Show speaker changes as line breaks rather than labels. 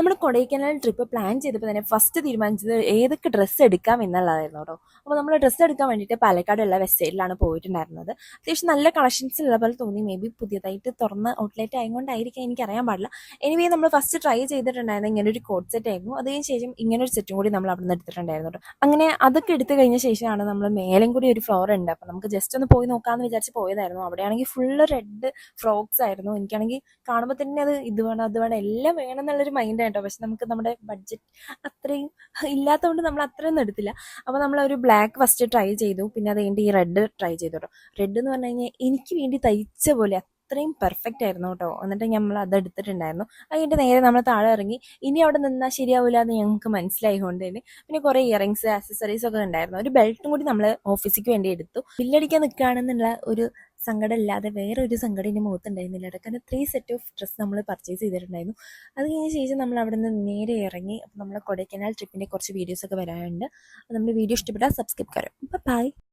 നമ്മൾ Kodaikanal trip plan ചെയ്തപ്പോൾ തന്നെ ഫസ്റ്റ് തീരുമാനിച്ചത് ഏതൊക്കെ ഡ്രസ്സ് എടുക്കാം എന്നുള്ളതായിരുന്നു കേട്ടോ അപ്പോൾ നമ്മൾ ഡ്രസ്സ് എടുക്കാൻ വേണ്ടിയിട്ട് പാലക്കാടുള്ള വെസ്റ്റ് സൈഡിലാണ് പോയിട്ടുണ്ടായിരുന്നത്. അത്യാവശ്യം നല്ല കളക്ഷൻസ് ഉള്ള പോലെ തോന്നി. മേ ബി പുതിയതായിട്ട് തുറന്ന ഔട്ട്ലെറ്റ് ആയതുകൊണ്ടായിരിക്കാം എനിക്ക് അറിയാൻ പാടില്ല. എനിവേ നമ്മൾ ഫസ്റ്റ് ട്രൈ ചെയ്തിട്ടുണ്ടായിരുന്നത് ഇങ്ങനെ ഒരു കോട്ട് സെറ്റ് ആയിരുന്നു അതിന് ശേഷം ഇങ്ങനെ ഒരു സെറ്റും കൂടി നമ്മൾ അവിടെ നിന്ന് എടുത്തിട്ടുണ്ടായിരുന്നു അങ്ങനെ അതൊക്കെ എടുത്തു കഴിഞ്ഞ ശേഷമാണ് നമ്മൾ മേലും കൂടി ഒരു ഫ്ലോർ ഉണ്ട്. അപ്പോൾ നമുക്ക് ജസ്റ്റ് ഒന്ന് പോയി നോക്കാമെന്ന് വിചാരിച്ച് പോയതായിരുന്നു. അവിടെയാണെങ്കിൽ ഫുള്ള് റെഡ് ഫ്രോക്സ് ആയിരുന്നു. എനിക്കാണെങ്കിൽ കാണുമ്പോൾ തന്നെ അത് ഇത് വേണം അത് വേണം എല്ലാം വേണം എന്നുള്ളൊരു മൈൻഡ് കേട്ടോ പക്ഷെ നമുക്ക് നമ്മുടെ ബഡ്ജറ്റ് അത്രയും ഇല്ലാത്തതുകൊണ്ട് നമ്മൾ അത്രയൊന്നും എടുത്തില്ല. അപ്പോൾ നമ്മൾ ഒരു ബ്ലാക്ക് ഫസ്റ്റ് ട്രൈ ചെയ്തു. പിന്നെ അത് കഴിഞ്ഞിട്ട് ഈ റെഡ് ട്രൈ ചെയ്തു കേട്ടോ റെഡ് എന്ന് പറഞ്ഞു കഴിഞ്ഞാൽ എനിക്ക് വേണ്ടി തയ്ച്ച പോലെ അത്രയും പെർഫെക്റ്റ് ആയിരുന്നു കേട്ടോ. എന്നിട്ട് നമ്മൾ അത് എടുത്തിട്ടുണ്ടായിരുന്നു. അത് കഴിഞ്ഞിട്ട് നേരെ നമ്മൾ താഴെ ഇറങ്ങി ഇനി അവിടെ നിന്നാൽ ശരിയാവില്ല എന്ന് ഞങ്ങൾക്ക് മനസ്സിലായതുകൊണ്ട് തന്നെ പിന്നെ കുറേ ഇയറിങ്സ് ആക്സസറീസ് ഒക്കെ ഉണ്ടായിരുന്നു. ഒരു ബെൽറ്റും കൂടി നമ്മൾ ഓഫീസിക്ക് വേണ്ടി എടുത്തു. ബില്ലടിക്കാൻ നിൽക്കുകയാണെന്നുള്ള ഒരു സങ്കടം ഇല്ലാതെ വേറെ ഒരു സങ്കടം എന്റെ മുഖത്തുണ്ടായിരുന്നില്ല. കാരണം ത്രീ സെറ്റ് ഓഫ് ഡ്രസ്സ് നമ്മൾ പർച്ചേസ് ചെയ്തിട്ടുണ്ടായിരുന്നു. അത് കഴിഞ്ഞ ശേഷം നമ്മൾ അവിടെ നിന്ന് നേരെ ഇറങ്ങി അപ്പോൾ നമ്മൾ കൊടൈക്കനാൽ ട്രിപ്പിന്റെ കുറച്ച് വീഡിയോസൊക്കെ വരാനുണ്ട്. അപ്പോൾ നമ്മുടെ വീഡിയോ ഇഷ്ടപ്പെട്ടാൽ സബ്സ്ക്രൈബ് കരം. ബൈ